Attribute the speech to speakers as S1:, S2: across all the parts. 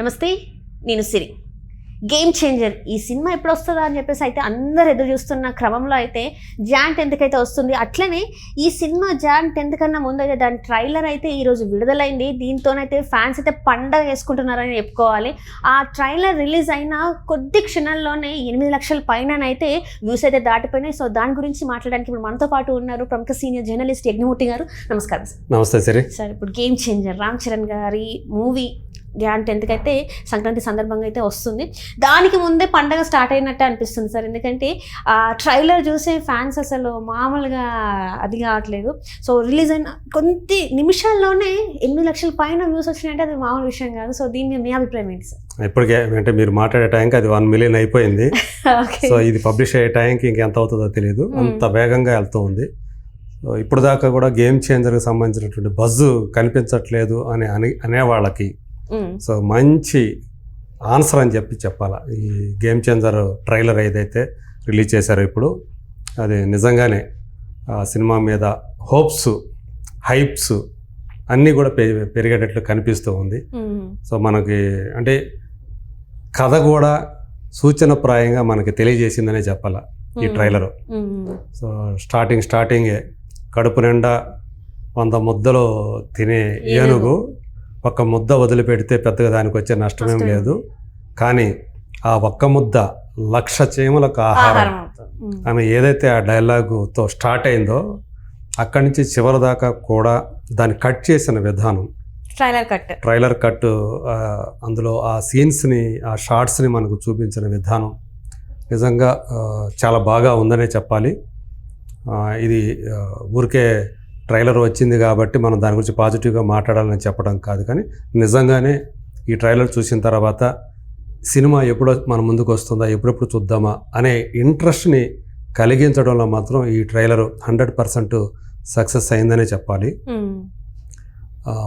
S1: నమస్తే నేను Siri. Game changer ఈ సినిమా ఎప్పుడు వస్తుందా అని చెప్పేసి అయితే అందరు ఎదురు చూస్తున్న క్రమంలో అయితే జాన్ టెన్త్ అయితే వస్తుంది. అట్లనే ఈ సినిమా జాన్ టెన్త్ కన్నా ముందు అయితే దాని ట్రైలర్ అయితే ఈరోజు విడుదలైంది. దీంతోనైతే ఫ్యాన్స్ అయితే పండగ చేసుకుంటున్నారని చెప్పుకోవాలి. ఆ ట్రైలర్ రిలీజ్ అయిన కొద్ది క్షణాల్లోనే ఎనిమిది లక్షల పైన అయితే వ్యూస్ అయితే దాటిపోయినాయి. సో దాని గురించి మాట్లాడడానికి ఇప్పుడు మనతో పాటు ఉన్నారు ప్రముఖ సీనియర్ జర్నలిస్ట్ యజ్ఞమూర్తి గారు. నమస్కారం సార్
S2: నమస్తే సరే.
S1: సార్ ఇప్పుడు గేమ్ చేంజర్ రామ్ చరణ్ గారి మూవీ గ్యాన్ టెన్త్కి అయితే సంక్రాంతి సందర్భంగా అయితే వస్తుంది. దానికి ముందే పండగ స్టార్ట్ అయినట్టే అనిపిస్తుంది సార్. ఎందుకంటే ఆ ట్రైలర్ చూసే ఫ్యాన్స్ అసలు మామూలుగా అది కావట్లేదు. సో రిలీజ్ అయిన కొద్ది నిమిషాల్లోనే ఎనిమిది లక్షల పైన వ్యూస్ వచ్చినాయంటే అది మామూలు విషయం కాదు. సో దీని మీద మీ అభిప్రాయం ఏంటి సార్?
S2: ఇప్పటికే అంటే మీరు మాట్లాడే టైంకి అది వన్ మిలియన్ అయిపోయింది. సో ఇది పబ్లిష్ అయ్యే టైంకి ఇంకెంత అవుతుందో తెలియదు. అంత వేగంగా వెళ్తూ ఉంది. సో ఇప్పుడు దాకా కూడా గేమ్ చేంజర్కి సంబంధించినటువంటి బజ్ కనిపించట్లేదు అని అని అనే వాళ్ళకి సో మంచి ఆన్సర్ అని చెప్పి చెప్పాలా. ఈ గేమ్ చేంజర్ ట్రైలర్ ఏదైతే రిలీజ్ చేశారో ఇప్పుడు అది నిజంగానే ఆ సినిమా మీద హోప్స్ హైప్స్ అన్నీ కూడా పె- పెరిగేటట్లు కనిపిస్తూ ఉంది. సో మనకి అంటే కథ కూడా సూచనప్రాయంగా మనకి తెలియజేసిందనే చెప్పాల ఈ ట్రైలర్. సో స్టార్టింగ్ స్టార్టింగే కడుపు నిండా వంద ముద్దలు తినే ఏనుగు ఒక్క ముద్ద వదిలిపెడితే పెద్దగా దానికి వచ్చే నష్టమేం
S1: నష్టం.
S2: లేదు. కానీ ఆ ఒక్క ముద్ద లక్ష చీమలకు ఆహారం. అని ఏదైతే ఆ డైలాగుతో స్టార్ట్ అయిందో అక్కడి నుంచి చివరి దాకా కూడా దాన్ని కట్ చేసిన విధానం.
S1: Trailer cut.
S2: ట్రైలర్ కట్ అందులో ఆ సీన్స్ని ఆ షార్ట్స్ని మనకు చూపించిన విధానం నిజంగా చాలా బాగా ఉందనే చెప్పాలి. ఇది ఊరికే ట్రైలర్ వచ్చింది కాబట్టి మనం దాని గురించి పాజిటివ్గా మాట్లాడాలని చెప్పడం కాదు. కానీ నిజంగానే ఈ ట్రైలర్ చూసిన తర్వాత సినిమా ఎప్పుడో మన ముందుకు వస్తుందా ఎప్పుడెప్పుడు చూద్దామా అనే ఇంట్రెస్ట్ని కలిగించడంలో మాత్రం ఈ ట్రైలర్ హండ్రెడ్ పర్సెంట్ సక్సెస్ అయిందనే చెప్పాలి.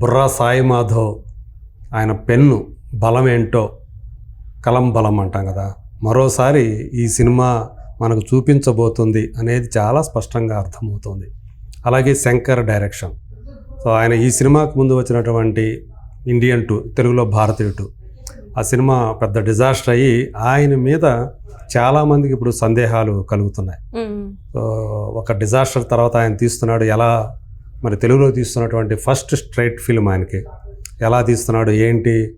S2: బుర్రా సాయి మాధవ్ ఆయన పెన్ను బలం ఏంటో కలం బలం అంటాం కదా. మరోసారి ఈ సినిమా మనకు చూపించబోతుంది అనేది చాలా స్పష్టంగా అర్థమవుతుంది. అలాగే శంకర్ డైరెక్షన్. సో ఆయన ఈ సినిమాకు ముందు వచ్చినటువంటి ఇండియన్ టూ తెలుగులో భారతీయ టూ. ఆ సినిమా పెద్ద డిజాస్టర్ అయ్యి ఆయన మీద చాలామందికి ఇప్పుడు సందేహాలు కలుగుతున్నాయి. సో ఒక డిజాస్టర్ తర్వాత ఆయన తీస్తున్నాడు ఎలా మరి తెలుగులో తీస్తున్నటువంటి ఫస్ట్ స్ట్రైట్ ఫిల్మ్ ఆయనకి ఎలా తీస్తున్నాడు ఏంటి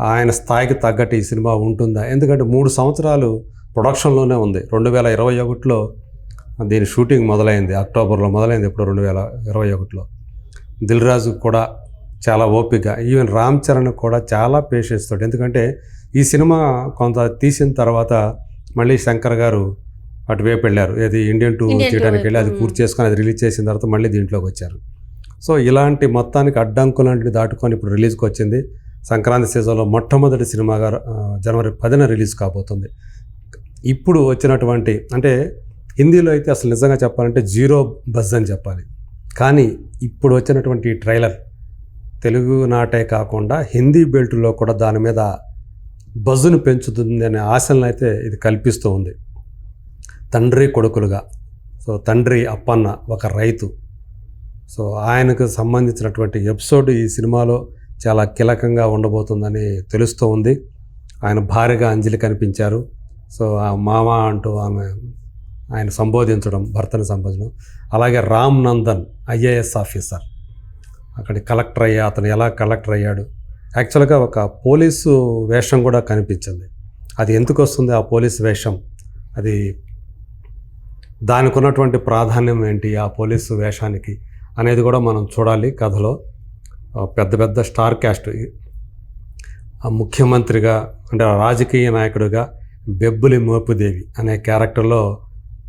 S2: ఆయన స్థాయికి తగ్గట్టు ఈ సినిమా ఉంటుందా? ఎందుకంటే మూడు సంవత్సరాలు ప్రొడక్షన్లోనే ఉంది. రెండు వేల ఇరవై ఒకటిలో దీని షూటింగ్ మొదలైంది అక్టోబర్లో మొదలైంది ఇప్పుడు రెండు వేల ఇరవై ఒకటిలో. దిల్ రాజు కూడా చాలా ఓపిక ఈవెన్ రామ్ చరణ్ కూడా చాలా పేషెన్స్ తోటి. ఎందుకంటే ఈ సినిమా కొంత తీసిన తర్వాత మళ్ళీ శంకర్ గారు అటువైపు వెళ్ళారు. ఏది ఇండియన్ టూ చేయడానికి వెళ్ళి అది
S1: వైపు.
S2: పూర్తి చేసుకొని అది రిలీజ్ చేసిన తర్వాత మళ్ళీ దీంట్లోకి వచ్చారు. సో ఇలాంటి మొత్తానికి అడ్డంకులాంటివి దాటుకొని ఇప్పుడు రిలీజ్కి వచ్చింది. సంక్రాంతి సీజన్లో మొట్టమొదటి సినిమాగా జనవరి పదిన రిలీజ్ కాబోతుంది. ఇప్పుడు వచ్చినటువంటి అంటే హిందీలో అయితే అసలు నిజంగా చెప్పాలంటే జీరో బజ్ అని చెప్పాలి. కానీ ఇప్పుడు వచ్చినటువంటి ట్రైలర్ తెలుగు నాటే కాకుండా హిందీ బెల్ట్లో కూడా దాని మీద బజ్జును పెంచుతుంది అనే ఆశలను అయితే ఇది కల్పిస్తూ ఉంది. తండ్రి కొడుకులుగా. సో తండ్రి అప్పన్న ఒక రైతు. సో ఆయనకు సంబంధించినటువంటి ఎపిసోడ్ ఈ సినిమాలో చాలా కీలకంగా ఉండబోతుందని తెలుస్తూ ఉంది. ఆయన భార్యగా అంజలి కనిపించారు. సో ఆ మామ అంటూ ఆమె ఆయన సంబోధించడం భర్తను సంబోధించడం. అలాగే రామ్ నందన్ ఐఏఎస్ ఆఫీసర్. అక్కడ కలెక్టర్ అయ్యా అతను ఎలా కలెక్టర్ అయ్యాడు. యాక్చువల్గా ఒక పోలీసు వేషం కూడా కనిపించింది. అది ఎందుకు వస్తుంది ఆ పోలీసు వేషం? అది దానికి ఉన్నటువంటి ప్రాధాన్యం ఏంటి ఆ పోలీసు వేషానికి అనేది కూడా మనం చూడాలి కథలో. పెద్ద పెద్ద స్టార్ క్యాస్ట్. ముఖ్యమంత్రిగా అంటే రాజకీయ నాయకుడిగా బెబ్బులి మోపుదేవి అనే క్యారెక్టర్లో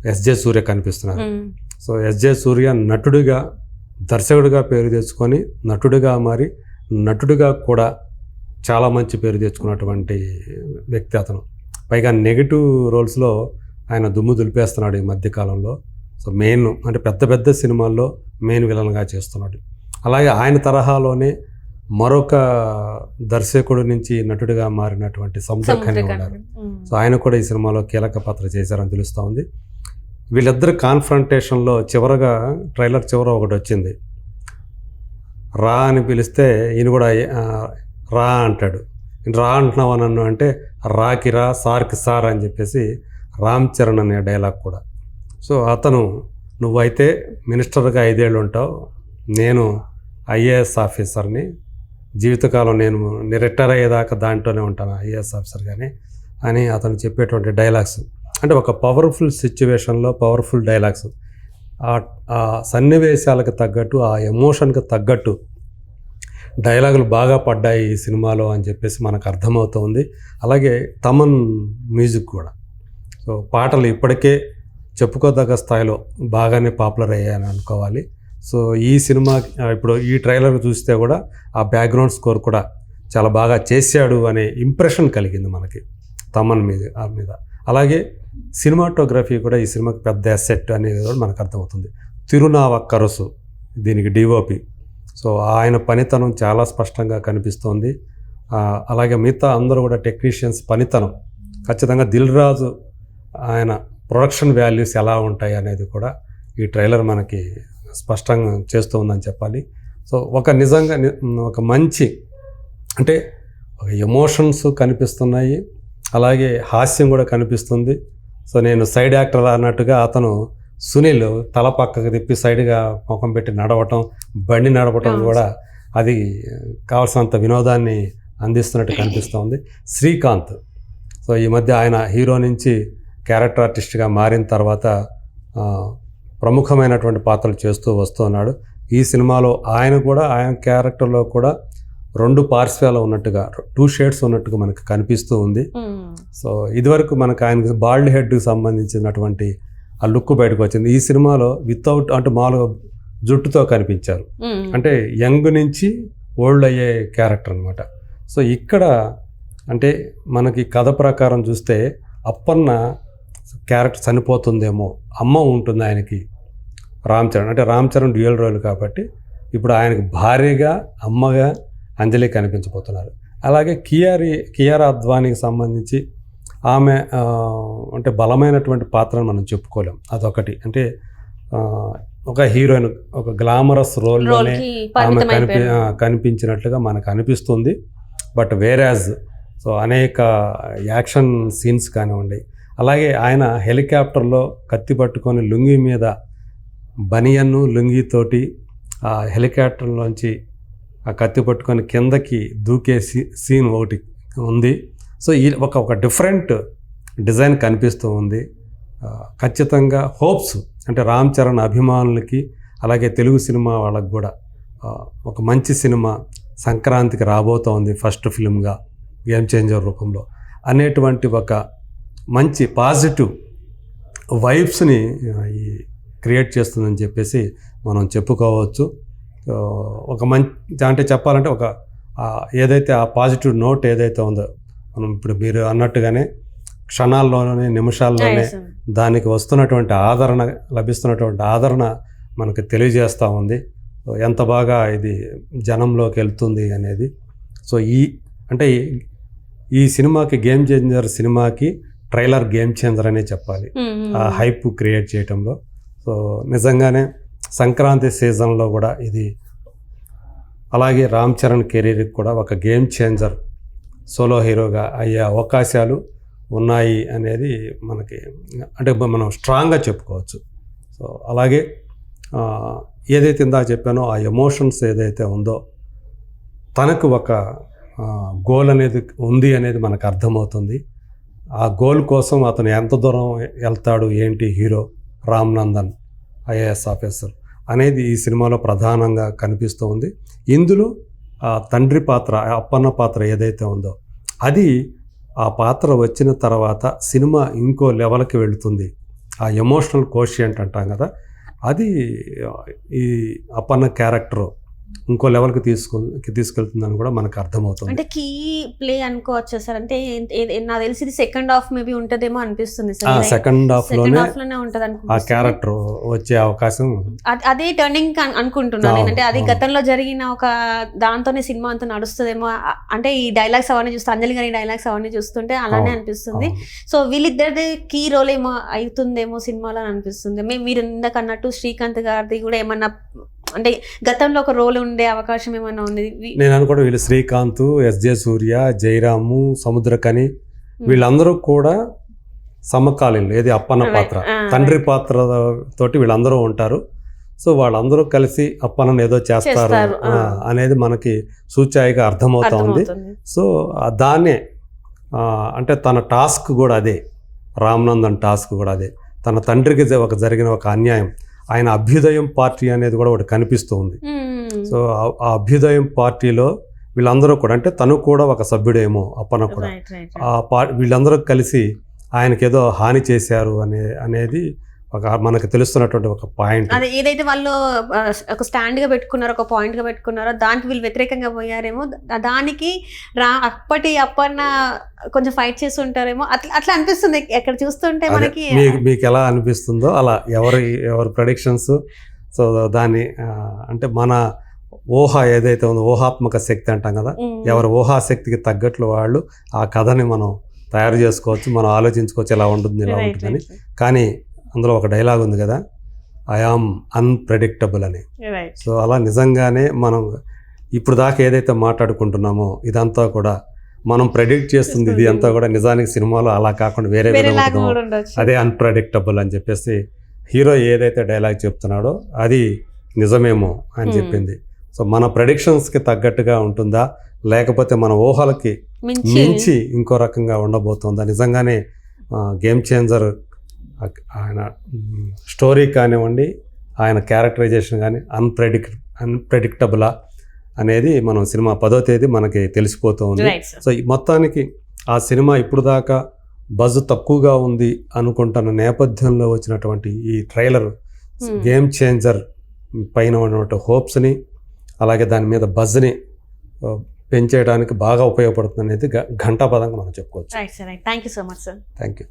S2: ఎస్జే సూర్య కనిపిస్తున్నారు. సో ఎస్జే సూర్య నటుడిగా దర్శకుడిగా పేరు తెచ్చుకొని నటుడిగా మారి నటుడిగా కూడా చాలా మంచి పేరు తెచ్చుకున్నటువంటి వ్యక్తి అతను. పైగా నెగిటివ్ రోల్స్లో ఆయన దుమ్ము దులిపేస్తున్నాడు ఈ మధ్యకాలంలో సో మెయిన్ అంటే పెద్ద పెద్ద సినిమాల్లో మెయిన్ విలన్గా చేస్తున్నాడు. అలాగే ఆయన తరహాలోనే మరొక దర్శకుడు నుంచి నటుడిగా మారినటువంటి సముద్రఖని ఉన్నారు. సో ఆయన కూడా ఈ సినిమాలో కీలక పాత్ర చేశారని తెలుస్తూ ఉంది. వీళ్ళిద్దరు కాన్ఫ్రంటేషన్లో చివరగా ట్రైలర్ చివర ఒకటి వచ్చింది. రా అని పిలిస్తే ఈయన కూడా రా అంటాడు. రా అంటున్నావా నన్ను? అంటే రాకి రా సార్కి సార్ అని చెప్పేసి రామ్ చరణ్ అనే డైలాగ్ కూడా. సో అతను నువ్వైతే మినిస్టర్గా ఐదేళ్ళు ఉంటావు. నేను ఐఏఎస్ ఆఫీసర్ని. జీవితకాలం నేను రిటైర్ అయ్యేదాకా దాంట్లోనే ఉంటాను ఐఏఎస్ ఆఫీసర్ కానీ అని అతను చెప్పేటువంటి డైలాగ్స్. అంటే ఒక పవర్ఫుల్ సిచ్యువేషన్లో పవర్ఫుల్ డైలాగ్స్ ఆ- సన్నివేశాలకు తగ్గట్టు ఆ ఎమోషన్కి తగ్గట్టు డైలాగులు బాగా పడ్డాయి ఈ సినిమాలో అని చెప్పేసి మనకు అర్థమవుతుంది. అలాగే తమన్ మ్యూజిక్ కూడా. సో పాటలు ఇప్పటికే చెప్పుకోదగ్గ స్థాయిలో బాగానే పాపులర్ అయ్యాయని అనుకోవాలి. సో ఈ సినిమా ఇప్పుడు ఈ ట్రైలర్ చూస్తే కూడా ఆ బ్యాక్గ్రౌండ్ స్కోర్ కూడా చాలా బాగా చేశాడు అనే ఇంప్రెషన్ కలిగింది మనకి తమన్ మీద ఆ మీద. అలాగే సినిమాటోగ్రఫీ కూడా ఈ సినిమాకి పెద్ద అసెట్ అనేది కూడా మనకు అర్థమవుతుంది. తిరునావక్కరసు దీనికి డిఓపి సో ఆయన పనితనం చాలా స్పష్టంగా కనిపిస్తోంది. అలాగే మిగతా అందరూ కూడా టెక్నీషియన్స్ పనితనం. ఖచ్చితంగా దిల్ రాజు ఆయన ప్రొడక్షన్ వాల్యూస్ ఎలా ఉంటాయి అనేది కూడా ఈ ట్రైలర్ మనకి స్పష్టంగా చేస్తూ ఉందని చెప్పాలి. సో ఒక నిజంగా ఒక మంచి అంటే ఒక ఎమోషన్స్ కనిపిస్తున్నాయి. అలాగే హాస్యం కూడా కనిపిస్తుంది. సో నేను సైడ్ యాక్టర్ అన్నట్టుగా అతను సునీల్ తల పక్కకు తిప్పి సైడ్గా ముఖం పెట్టి నడవటం బండి నడవటం. కూడా అది కావాల్సినంత వినోదాన్ని అందిస్తున్నట్టు కనిపిస్తోంది. శ్రీకాంత్. సో ఈ మధ్య ఆయన హీరో నుంచి క్యారెక్టర్ ఆర్టిస్ట్గా మారిన తర్వాత ప్రముఖమైనటువంటి పాత్రలు చేస్తూ వస్తున్నాడు. ఈ సినిమాలో ఆయన కూడా ఆయన క్యారెక్టర్లో కూడా రెండు పార్శ్వాలు ఉన్నట్టుగా టూ షేడ్స్ ఉన్నట్టుగా మనకు కనిపిస్తూ ఉంది.
S1: మ్మ్.
S2: సో ఇదివరకు మనకు ఆయన బాల్డ్ హెడ్కి సంబంధించినటువంటి ఆ లుక్ బయటకు వచ్చింది. ఈ సినిమాలో వితౌట్ అంటే మామూలుగా జుట్టుతో కనిపించారు.
S1: మ్మ్.
S2: అంటే యంగ్ నుంచి ఓల్డ్ అయ్యే క్యారెక్టర్ అనమాట సో ఇక్కడ అంటే మనకి కథ ప్రకారం చూస్తే అప్పన్న క్యారెక్టర్ చనిపోతుందేమో అమ్మ ఉంటుంది ఆయనకి రామ్ చరణ్. అంటే రామ్ చరణ్ డ్యూయల్ రోల్ కాబట్టి ఇప్పుడు ఆయనకి భార్యగా అమ్మగా అంజలి కనిపించబోతున్నారు. అలాగే కియారి కియారా అద్వానికి సంబంధించి ఆమె అంటే బలమైనటువంటి పాత్రను మనం చెప్పుకోలేం. అదొకటి. అంటే ఒక హీరోయిన్ ఒక గ్లామరస్ రోల్లోనే ఆమె కనిపి కనిపించినట్లుగా మనకు అనిపిస్తుంది. బట్ వేరాజ్ సో అనేక యాక్షన్ సీన్స్ కానివ్వండి. అలాగే ఆయన హెలికాప్టర్లో కత్తి పట్టుకొని లుంగి మీద బనియన్ను లుంగితోటి ఆ హెలికాప్టర్లోంచి ఆ కత్తి పట్టుకొని కిందకి దూకే సీ సీన్ ఒకటి ఉంది. సో ఈ ఒక ఒక డిఫరెంట్ డిజైన్ కనిపిస్తూ ఉంది. ఖచ్చితంగా హోప్స్ అంటే రామ్ చరణ్ అభిమానులకి అలాగే తెలుగు సినిమా వాళ్ళకి కూడా ఒక మంచి సినిమా సంక్రాంతికి రాబోతోంది ఫస్ట్ ఫిల్మ్గా గేమ్ చేంజర్ రూపంలో. అనేటువంటి ఒక మంచి పాజిటివ్ వైబ్స్ని ఈ క్రియేట్ చేస్తుందని చెప్పేసి మనం చెప్పుకోవచ్చు. ఒక మంచి అంటే చెప్పాలంటే ఒక ఏదైతే ఆ పాజిటివ్ నోట్ ఏదైతే ఉందో మనం ఇప్పుడు మీరు అన్నట్టుగానే క్షణాల్లోనే నిమిషాల్లోనే. దానికి వస్తున్నటువంటి ఆదరణ లభిస్తున్నటువంటి ఆదరణ మనకు తెలియజేస్తూ ఉంది ఎంత బాగా ఇది జనంలోకి వెళ్తుంది అనేది సో ఈ అంటే ఈ- సినిమాకి గేమ్ చేంజర్ సినిమాకి ట్రైలర్ గేమ్ చేంజర్ అనే చెప్పాలి. ఆ హైప్ క్రియేట్ చేయటంలో సో నిజంగానే సంక్రాంతి సీజన్లో కూడా ఇది. అలాగే రామ్ చరణ్ కెరీర్కి కూడా ఒక గేమ్ చేంజర్ సోలో హీరోగా అయ్యే అవకాశాలు ఉన్నాయి అనేది మనకి అంటే మనం స్ట్రాంగ్గా చెప్పుకోవచ్చు. సో అలాగే ఏదైతే ఇందా చెప్పానో ఆ ఎమోషన్స్ ఏదైతే ఉందో తనకు ఒక గోల్ అనేది ఉంది అనేది మనకు అర్థమవుతుంది. ఆ గోల్ కోసం అతను ఎంత దూరం వెళ్తాడు ఏంటి hero Ram Nandan IAS officer? అనేది ఈ సినిమాలో ప్రధానంగా కనిపిస్తూ ఉంది. ఇందులో ఆ తండ్రి పాత్ర అప్పన్న పాత్ర ఏదైతే ఉందో అది ఆ పాత్ర వచ్చిన తర్వాత సినిమా ఇంకో లెవెల్కి వెళుతుంది. ఆ ఎమోషనల్ కోషియంట్ అంటాం కదా అది ఈ అప్పన్న క్యారెక్టర్. ఇంకో లెవెల్కి తీసుకు తీసుకెళ్తుందని కూడా మనకు అర్థమవుతుంది.
S1: అంటే కీ ప్లే అనుకోవచ్చు సార్? అంటే నాకు తెలిసి ఇది సెకండ్ హాఫ్ మేబీ ఉంటదేమో అనిపిస్తుంది సార్.
S2: సెకండ్ హాఫ్
S1: సెకండ్లోనే హాఫ్లోనే ఉంటది
S2: ఆ క్యారెక్టర్ వచ్చే అవకాశం
S1: అద- టర్నింగ్ అనుకుంటున్నాను అంటే అది. గతంలో జరిగిన ఒక దాంతోనే సినిమా అంతా నడుస్తుందేమో అంటే ఈ డైలాగ్స్ అవన్నీ చూస్తే అంజలి గారి డైలాగ్స్ అవన్నీ చూస్తుంటే అలానే అనిపిస్తుంది. సో వీళ్ళిద్దరిది కీ రోల్ ఏమో అవుతుందేమో సినిమాలో అని అనిపిస్తుంది. మే- మీరు ఇందాక అన్నట్టు శ్రీకాంత్ గారిది కూడా ఏమన్నా అంటే గతంలో ఒక రోల్ ఉండే అవకాశం ఏమైనా ఉంది?
S2: నేను అనుకోవడం వీళ్ళు శ్రీకాంత్ ఎస్జే సూర్య జయరాము సముద్రకని వీళ్ళందరూ కూడా సమకాలీనులు. ఏది అప్పన్న పాత్ర. తండ్రి పాత్ర తోటి వీళ్ళందరూ ఉంటారు. సో వాళ్ళందరూ కలిసి అప్పన్నను ఏదో చేస్తారు అనేది మనకి సూచాయిగా అర్థమవుతా ఉంది. సో దాన్నే అంటే తన టాస్క్ కూడా అదే. రామ్నందన్ టాస్క్ కూడా అదే. తన తండ్రికి ఒక జరిగిన ఒక అన్యాయం. ఆయన అభ్యుదయం పార్టీ అనేది కూడా ఒకటి కనిపిస్తూ ఉంది. సో ఆ- అభ్యుదయం పార్టీలో వీళ్ళందరూ కూడా అంటే తను కూడా ఒక సభ్యుడేమో అప్పన కూడా. ఆ పా వీళ్ళందరూ కలిసి ఆయనకి ఏదో హాని చేశారు అనే అనేది ఒక మనకు తెలుస్తున్నటువంటి ఒక పాయింట్.
S1: అదే ఏదైతే వాళ్ళు ఒక స్టాండ్గా పెట్టుకున్నారో ఒక పాయింట్గా పెట్టుకున్నారో దానికి వీళ్ళు వ్యతిరేకంగా పోయారేమో దానికి రా అప్పటి అప్పన్న కొంచెం ఫైట్ చేసి ఉంటారేమో అట్లా అట్లా అనిపిస్తుంది. ఎక్కడ చూస్తుంటే మనకి
S2: మీకు ఎలా అనిపిస్తుందో అలా ఎవరి ఎవరి ప్రొడిక్షన్స్ సో దాన్ని అంటే మన ఊహ ఏదైతే ఉందో ఊహాత్మక శక్తి అంటాం కదా. ఎవరి ఊహాశక్తికి తగ్గట్లు వాళ్ళు ఆ కథని మనం తయారు చేసుకోవచ్చు మనం ఆలోచించుకోవచ్చు ఎలా ఉంటుంది ఇలా
S1: Right,
S2: ఉంటుందని. కానీ అందులో ఒక డైలాగ్ ఉంది కదా ఐ ఆమ్ అన్ప్రెడిక్టబుల్ అని. సో అలా నిజంగానే మనం ఇప్పుడు దాకా ఏదైతే మాట్లాడుకుంటున్నామో ఇదంతా కూడా మనం ప్రెడిక్ట్ చేస్తుంది ఇది అంతా కూడా నిజానికి సినిమాలో అలా కాకుండా వేరే విధంగా అదే అన్ప్రెడిక్టబుల్ అని చెప్పేసి హీరో ఏదైతే డైలాగ్ చెప్తున్నాడో అది నిజమేమో అని
S1: Hmm.
S2: చెప్పింది. సో మన ప్రెడిక్షన్స్కి తగ్గట్టుగా ఉంటుందా లేకపోతే మన ఊహలకి
S1: మించి
S2: ఇంకో రకంగా ఉండబోతుందా? నిజంగానే గేమ్ చేంజర్ ఆయన స్టోరీ కానివ్వండి ఆయన క్యారెక్టరైజేషన్ కానీ అన్ప్రెడిక్ట్ అన్ప్రెడిక్టబులా అనేది మనం సినిమా పదో తేదీ మనకి తెలిసిపోతూ ఉంది. సో మొత్తానికి ఆ సినిమా ఇప్పుడు దాకా బజ్ తక్కువగా ఉంది అనుకుంటున్న నేపథ్యంలో వచ్చినటువంటి ఈ ట్రైలర్
S1: Hmm.
S2: గేమ్ చేంజర్ పైన ఉన్నటువంటి హోప్స్ని అలాగే దాని మీద బజ్ని పెంచేయడానికి బాగా ఉపయోగపడుతుంది అనేది ఘంటాపదంగా మనం చెప్పుకోవచ్చు.
S1: Thank you so much sir
S2: thank you